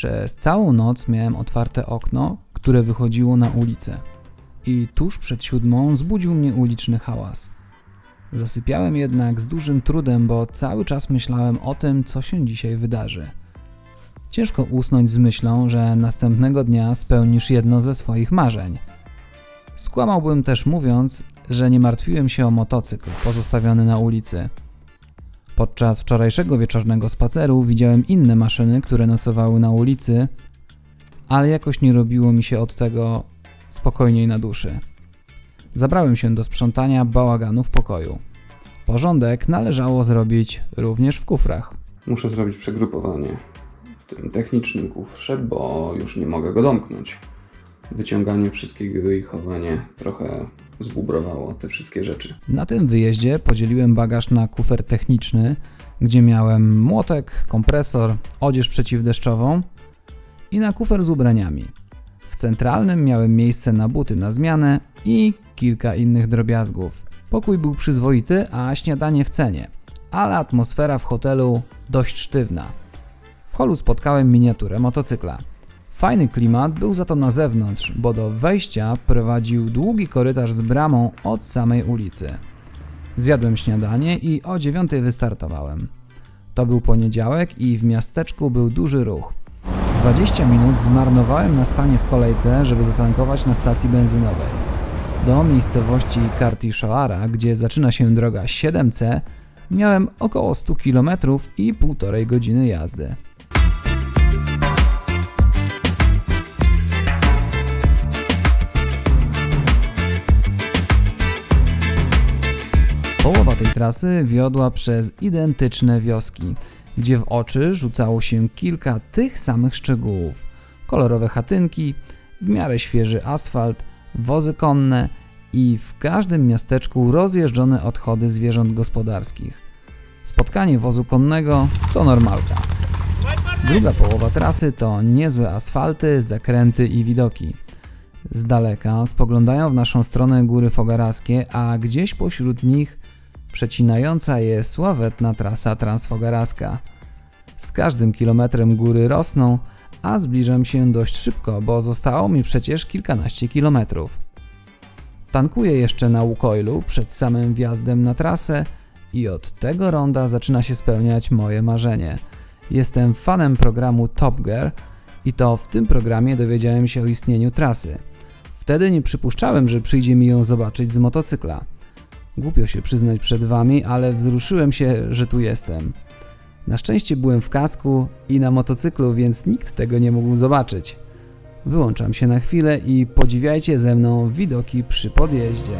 Przez całą noc miałem otwarte okno, które wychodziło na ulicę. I tuż przed siódmą zbudził mnie uliczny hałas. Zasypiałem jednak z dużym trudem, bo cały czas myślałem o tym, co się dzisiaj wydarzy. Ciężko usnąć z myślą, że następnego dnia spełnisz jedno ze swoich marzeń. Skłamałbym też mówiąc, że nie martwiłem się o motocykl pozostawiony na ulicy. Podczas wczorajszego wieczornego spaceru widziałem inne maszyny, które nocowały na ulicy, ale jakoś nie robiło mi się od tego spokojniej na duszy. Zabrałem się do sprzątania bałaganu w pokoju. Porządek należało zrobić również w kufrach. Muszę zrobić przegrupowanie w tym technicznym kufrze, bo już nie mogę go domknąć. Wyciąganie wszystkiego i chowanie trochę zbubrowało te wszystkie rzeczy. Na tym wyjeździe podzieliłem bagaż na kufer techniczny, gdzie miałem młotek, kompresor, odzież przeciwdeszczową i na kufer z ubraniami. W centralnym miałem miejsce na buty na zmianę i kilka innych drobiazgów. Pokój był przyzwoity, a śniadanie w cenie, ale atmosfera w hotelu dość sztywna. W holu spotkałem miniaturę motocykla. Fajny klimat był za to na zewnątrz, bo do wejścia prowadził długi korytarz z bramą od samej ulicy. Zjadłem śniadanie i o dziewiątej wystartowałem. To był poniedziałek i w miasteczku był duży ruch. 20 minut zmarnowałem na stanie w kolejce, żeby zatankować na stacji benzynowej. Do miejscowości Kartiszoara, gdzie zaczyna się droga 7C, miałem około 100 km i półtorej godziny jazdy. Połowa tej trasy wiodła przez identyczne wioski, gdzie w oczy rzucało się kilka tych samych szczegółów. Kolorowe chatynki, w miarę świeży asfalt, wozy konne i w każdym miasteczku rozjeżdżone odchody zwierząt gospodarskich. Spotkanie wozu konnego to normalka. Druga połowa trasy to niezłe asfalty, zakręty i widoki. Z daleka spoglądają w naszą stronę góry fogaraskie, a gdzieś pośród nich przecinająca je sławetna trasa transfogaraska. Z każdym kilometrem góry rosną, a zbliżam się dość szybko, bo zostało mi przecież kilkanaście kilometrów. Tankuję jeszcze na Łukoilu przed samym wjazdem na trasę i od tego ronda zaczyna się spełniać moje marzenie. Jestem fanem programu Top Gear i to w tym programie dowiedziałem się o istnieniu trasy. Wtedy nie przypuszczałem, że przyjdzie mi ją zobaczyć z motocykla. Głupio się przyznać przed wami, ale wzruszyłem się, że tu jestem. Na szczęście byłem w kasku i na motocyklu, więc nikt tego nie mógł zobaczyć. Wyłączam się na chwilę i podziwiajcie ze mną widoki przy podjeździe.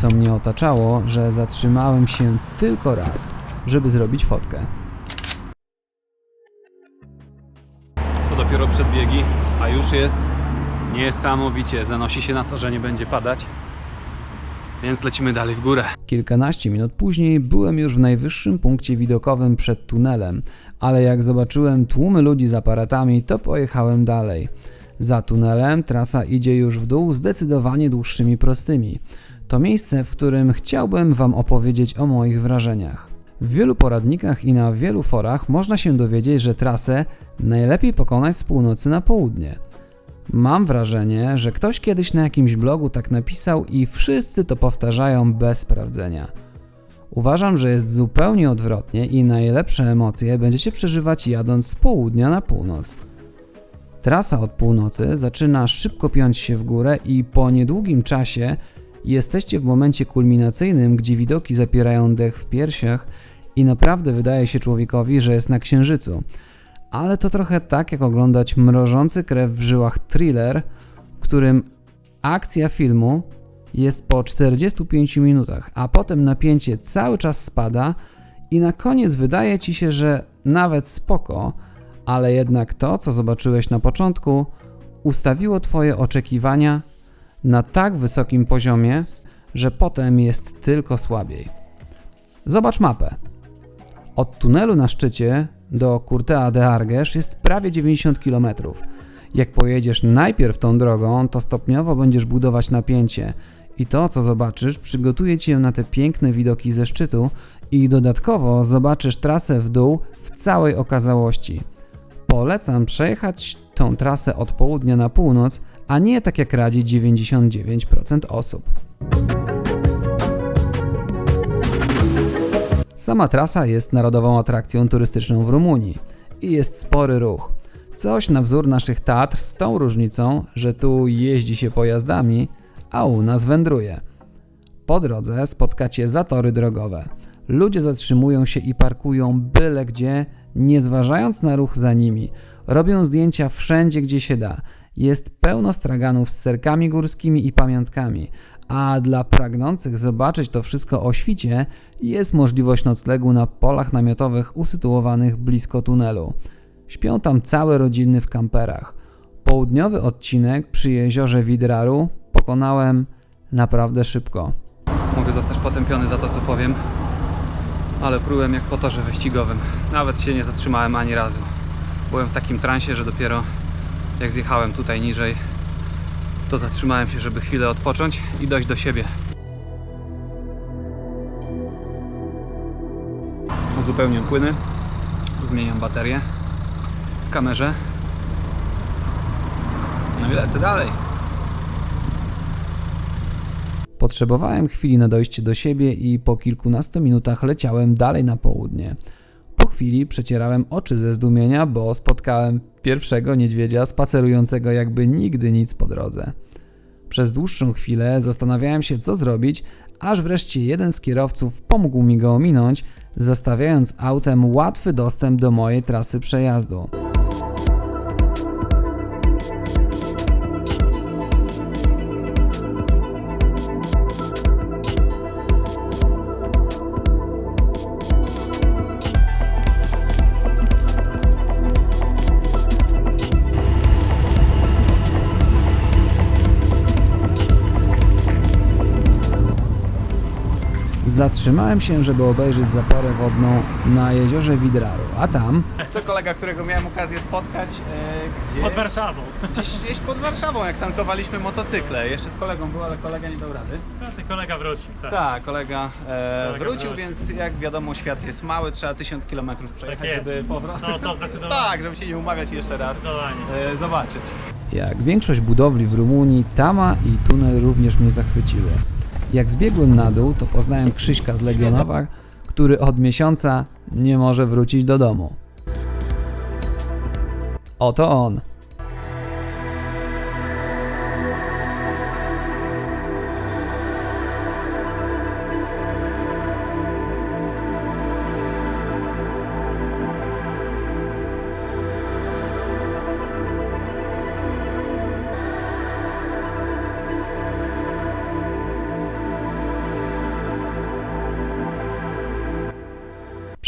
Co mnie otaczało, że zatrzymałem się tylko raz, żeby zrobić fotkę. To dopiero przedbiegi, a już jest niesamowicie. Zanosi się na to, że nie będzie padać. Więc lecimy dalej w górę. Kilkanaście minut później byłem już w najwyższym punkcie widokowym przed tunelem, ale jak zobaczyłem tłumy ludzi z aparatami, to pojechałem dalej. Za tunelem trasa idzie już w dół zdecydowanie dłuższymi prostymi. To miejsce, w którym chciałbym Wam opowiedzieć o moich wrażeniach. W wielu poradnikach i na wielu forach można się dowiedzieć, że trasę najlepiej pokonać z północy na południe. Mam wrażenie, że ktoś kiedyś na jakimś blogu tak napisał i wszyscy to powtarzają bez sprawdzenia. Uważam, że jest zupełnie odwrotnie i najlepsze emocje będziecie przeżywać jadąc z południa na północ. Trasa od północy zaczyna szybko piąć się w górę i po niedługim czasie jesteście w momencie kulminacyjnym, gdzie widoki zapierają dech w piersiach i naprawdę wydaje się człowiekowi, że jest na księżycu. Ale to trochę tak, jak oglądać mrożący krew w żyłach thriller, w którym akcja filmu jest po 45 minutach, a potem napięcie cały czas spada i na koniec wydaje ci się, że nawet spoko, ale jednak to, co zobaczyłeś na początku, ustawiło twoje oczekiwania na tak wysokim poziomie, że potem jest tylko słabiej. Zobacz mapę. Od tunelu na szczycie do Kurtea de Arges jest prawie 90 km. Jak pojedziesz najpierw tą drogą, to stopniowo będziesz budować napięcie i to, co zobaczysz, przygotuje cię na te piękne widoki ze szczytu i dodatkowo zobaczysz trasę w dół w całej okazałości. Polecam przejechać tą trasę od południa na północ, a nie tak jak radzi 99% osób. Sama trasa jest narodową atrakcją turystyczną w Rumunii i jest spory ruch. Coś na wzór naszych Tatr z tą różnicą, że tu jeździ się pojazdami, a u nas wędruje. Po drodze spotkacie zatory drogowe. Ludzie zatrzymują się i parkują byle gdzie, nie zważając na ruch za nimi. Robią zdjęcia wszędzie, gdzie się da. Jest pełno straganów z serkami górskimi i pamiątkami, a dla pragnących zobaczyć to wszystko o świcie jest możliwość noclegu na polach namiotowych usytuowanych blisko tunelu. Śpią tam całe rodziny w kamperach. Południowy odcinek przy jeziorze Widraru pokonałem naprawdę szybko. Mogę zostać potępiony za to, co powiem, ale prułem jak po torze wyścigowym. Nawet się nie zatrzymałem ani razu. Byłem w takim transie, że dopiero jak zjechałem tutaj niżej, to zatrzymałem się, żeby chwilę odpocząć i dojść do siebie. Uzupełniam płyny, zmieniam baterię w kamerze. No i lecę dalej. Potrzebowałem chwili na dojście do siebie i po kilkunastu minutach leciałem dalej na południe. Chwili przecierałem oczy ze zdumienia, bo spotkałem pierwszego niedźwiedzia spacerującego jakby nigdy nic po drodze. Przez dłuższą chwilę zastanawiałem się, co zrobić, aż wreszcie jeden z kierowców pomógł mi go ominąć, zostawiając autem łatwy dostęp do mojej trasy przejazdu. Zatrzymałem się, żeby obejrzeć zaporę wodną na jeziorze Widraru, a tam To kolega, którego miałem okazję spotkać e, gdzie? Pod Warszawą. Gdzieś, gdzieś pod Warszawą, jak tankowaliśmy motocykle. Jeszcze z kolegą był, ale kolega nie dał rady. No, ten kolega wrócił. Tak. Tak, kolega, e, Kolega wrócił, wrócił. więc jak wiadomo świat jest mały, trzeba tysiąc kilometrów Tak przejechać, jest. żeby powrócić. No to zdecydowanie. Tak, żeby się nie umawiać jeszcze raz Zdecydowanie. e, zobaczyć. Jak większość budowli w Rumunii, Tama i tunel również mnie zachwyciły. Jak zbiegłem na dół, to poznałem Krzyśka z Legionowa, który od miesiąca nie może wrócić do domu. Oto on.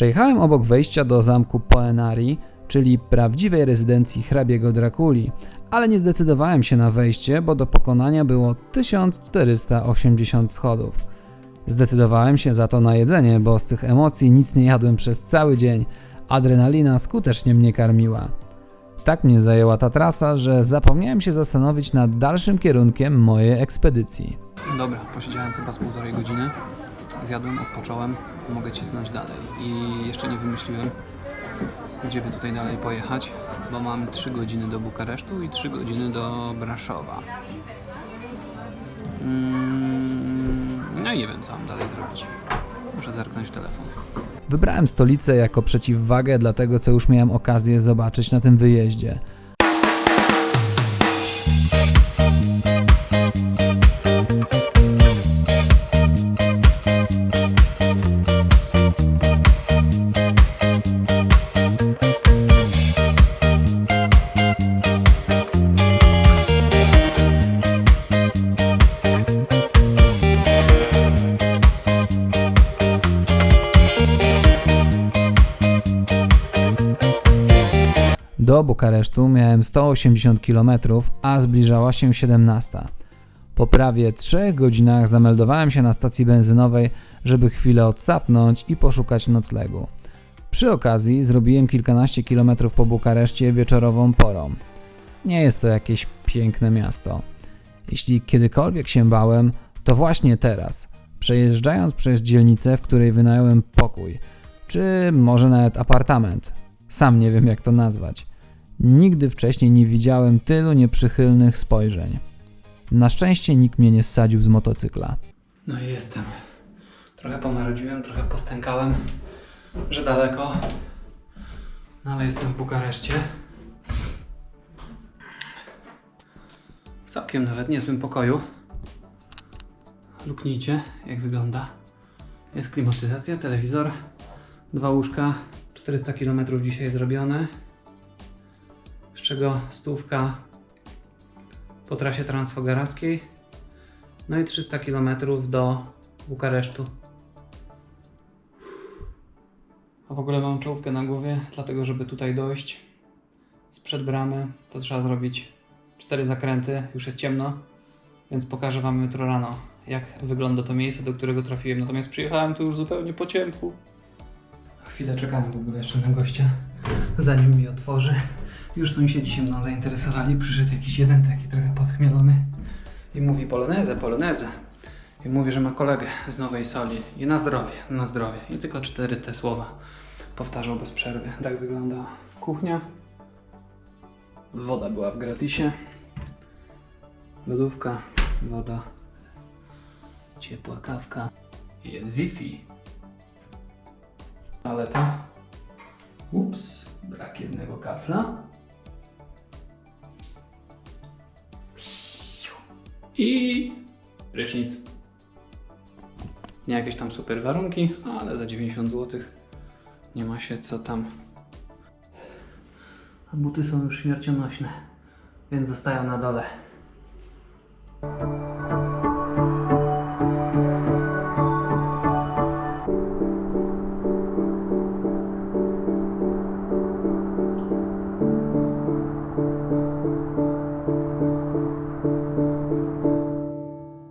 Przejechałem obok wejścia do zamku Poenari, czyli prawdziwej rezydencji hrabiego Drakuli, ale nie zdecydowałem się na wejście, bo do pokonania było 1480 schodów. Zdecydowałem się za to na jedzenie, bo z tych emocji nic nie jadłem przez cały dzień. Adrenalina skutecznie mnie karmiła. Tak mnie zajęła ta trasa, że zapomniałem się zastanowić nad dalszym kierunkiem mojej ekspedycji. Dobra, posiedziałem chyba z półtorej godziny. Zjadłem, odpocząłem, mogę cisnąć dalej. I jeszcze nie wymyśliłem, gdzie by tutaj dalej pojechać, bo mam 3 godziny do Bukaresztu i 3 godziny do Braszowa. Mm, no i nie wiem, co mam dalej zrobić. Muszę zerknąć w telefon. Wybrałem stolicę jako przeciwwagę dla tego, co już miałem okazję zobaczyć na tym wyjeździe. Bukaresztu miałem 180 km, a zbliżała się 17. Po prawie 3 godzinach zameldowałem się na stacji benzynowej, żeby chwilę odsapnąć i poszukać noclegu. Przy okazji zrobiłem kilkanaście kilometrów po Bukareszcie wieczorową porą. Nie jest to jakieś piękne miasto. Jeśli kiedykolwiek się bałem, to właśnie teraz, przejeżdżając przez dzielnicę, w której wynająłem pokój, czy może nawet apartament. Sam nie wiem jak to nazwać. Nigdy wcześniej nie widziałem tylu nieprzychylnych spojrzeń. Na szczęście nikt mnie nie zsadził z motocykla. No i jestem. Trochę pomarodziłem, trochę postękałem, że daleko. No ale jestem w Bukareszcie. W całkiem nawet niezłym pokoju. Luknijcie, jak wygląda. Jest klimatyzacja, telewizor, dwa łóżka, 400 km dzisiaj zrobione. Stówka po trasie transfogarowskiej. No i 300 km do Bukaresztu. A w ogóle mam czołówkę na głowie, dlatego żeby tutaj dojść sprzed bramy, to trzeba zrobić cztery zakręty, już jest ciemno, więc pokażę Wam jutro rano, jak wygląda to miejsce, do którego trafiłem. Natomiast przyjechałem tu już zupełnie po ciemku. Chwilę czekałem w ogóle jeszcze na gościa, zanim mi otworzy. Już sąsiedzi się mną zainteresowali, przyszedł jakiś jeden taki trochę podchmielony i mówi polonezę, polonezę. I mówi, że ma kolegę z Nowej Soli i na zdrowie, na zdrowie. I tylko cztery te słowa powtarzał bez przerwy. Tak wygląda kuchnia. Woda była w gratisie. Lodówka, woda, ciepła kawka. Jest Wi-Fi. Toaleta. Ups, brak jednego kafla. I prysznic. Nie jakieś tam super warunki, ale za 90 zł nie ma się co tam. A buty są już śmiercionośne, więc zostają na dole.